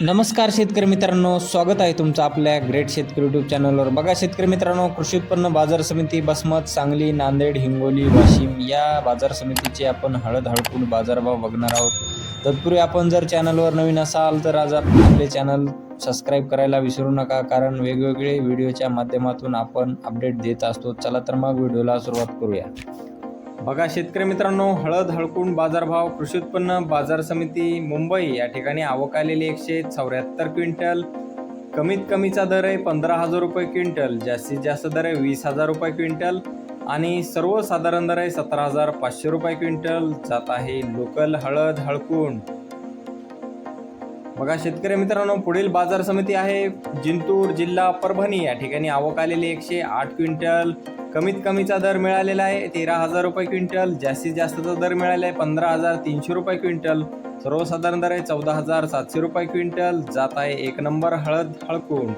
नमस्कार शेतकरी मित्रांनो स्वागत आहे तुमचं आपल्या ग्रेट शेतकरी यूट्यूब चॅनलवर बघा शेतकरी मित्रांनो कृषी उत्पन्न बाजार समिती बसमत सांगली नांदेड हिंगोली वाशिम या बाजार समितीचे आपण हळद हळकूड बाजारभाव बघणार आहोत. तत्पूर्वी आपण जर चॅनलवर नवीन असाल तर आज आपण आपले चॅनल सबस्क्राईब करायला विसरू नका कारण वेगवेगळे व्हिडिओच्या माध्यमातून आपण अपडेट देत असतो. चला तर मग व्हिडिओला सुरुवात करूया. बघा शेतकरी मित्रांनो हळद हळकून बाजारभाव कृषी उत्पन्न बाजार समिती मुंबई या ठिकाणी आवक आलेली एकशे चौऱ्याहत्तर क्विंटल. कमीत कमीचा दर आहे पंधरा हजार रुपये क्विंटल जास्तीत जास्त दर आहे वीस हजार रुपये क्विंटल आणि सर्वसाधारण दर आहे सतरा हजार पाचशे रुपये क्विंटल. जात आहे लोकल हळद हळकून बघा शेतकरी मित्रांनो पुढील बाजार समिती आहे जिंतूर जिल्हा परभणी. या ठिकाणी आवक आलेली एकशे आठ क्विंटल. कमीत कमीचा दर मिळालेला आहे तेरा हजार रुपये क्विंटल. जास्तीत जास्तचा दर मिळाला आहे पंधरा हजार तीनशे रुपये क्विंटल. सर्वसाधारण दर आहे चौदा हजार सातशे रुपये क्विंटल. जात आहे एक नंबर हळद हळकून